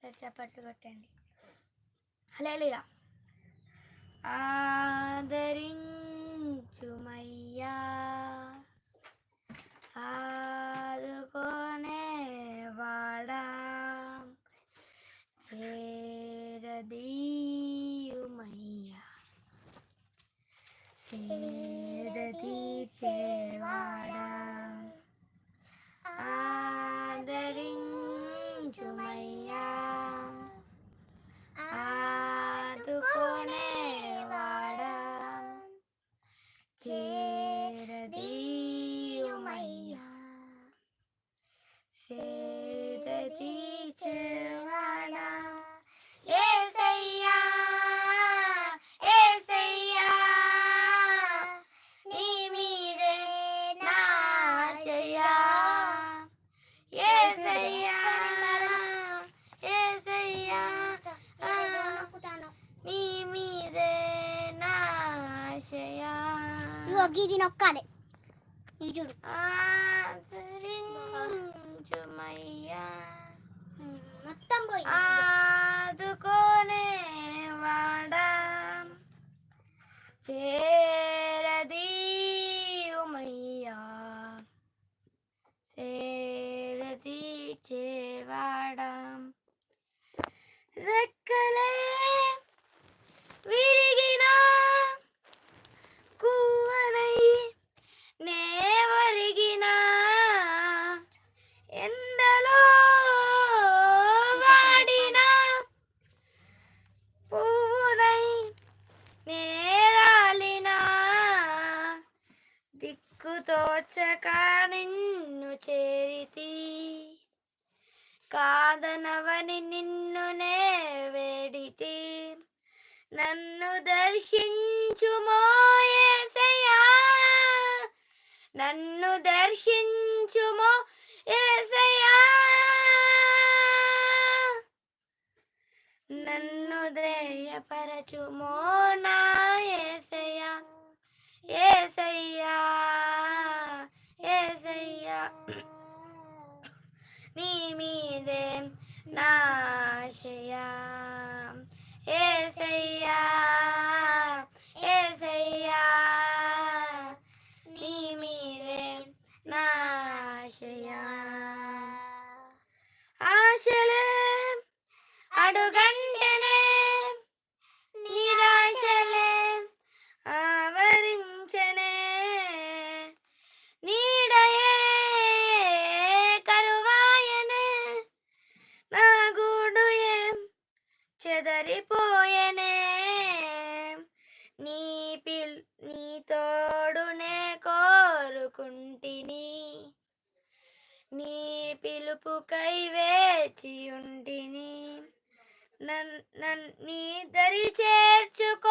సరే చప్పట్లు కొట్టండి. హలేలుయా ఆదరించుమయ్యా. ఆదుకోనే వాడా. చేరదీయుమయ్యా. చే ఇగో గీది నొక్కాలి. ఇది చూడు. మొత్తం పోయి. ఆదుకోనే వాడా. చేరదీయుమయ్యా చేరదీచేవాడా రెక్కలే దిక్కుతోచక నిన్ను చేరితి. కాదనవని నిన్ను నే వేడితి. నన్ను దర్శించుమోయేసయా నన్ను దర్శించుమో ఏసయా నన్ను ధైర్యపరచుమో నా యేసయ్యా ఏసయ్యా. నీ మీదే నా ఆశయా యేసయ్యా యేసయ్యా నీ మీదే నా ఆశయా ఆశలే అడుగంటనే చెదరిపోయనే. నీ పిల్ నీ తోడునే కోరుకుంటిని. నీ పిలుపుకై వేచి ఉంటిని. నన్ నీ దరి చేర్చుకోయేసయా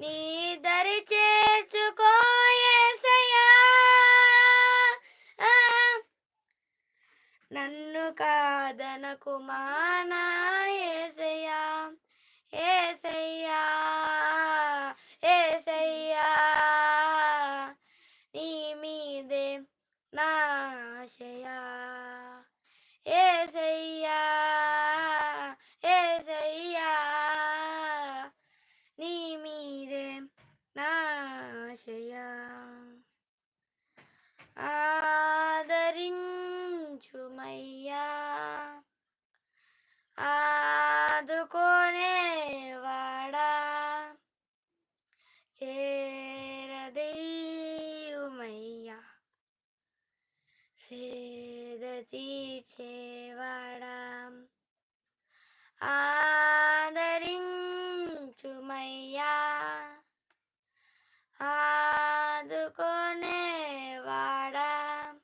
నీ దరి నన్ను కాదనకు మానా యేసయ్యా యేసయ్యా యేసయ్యా నీ మీదే నా ఆశయా యేసయ్యా యేసయ్యా నీ మీదే నా ఆశయా ఆదరించుమయ్యా ఆదుకోనే వాడా చేరదీయుమయ్యా. సేద తీర్చేవాడా? ఆదరించుమయ్యా. ఆదుకోనే వాడా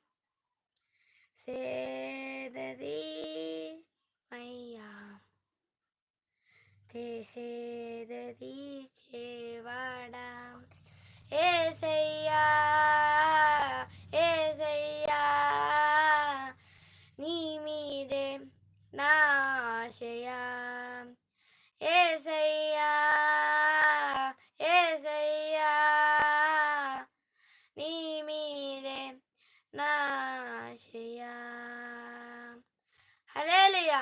సేదది చేవాడా ఏసయ్యా ఏసయ్యా నీ మీదే నా ఆశయా ఏసయ్యా ఏసయ్యా నీ మీదే నా ఆశయా అయ్యా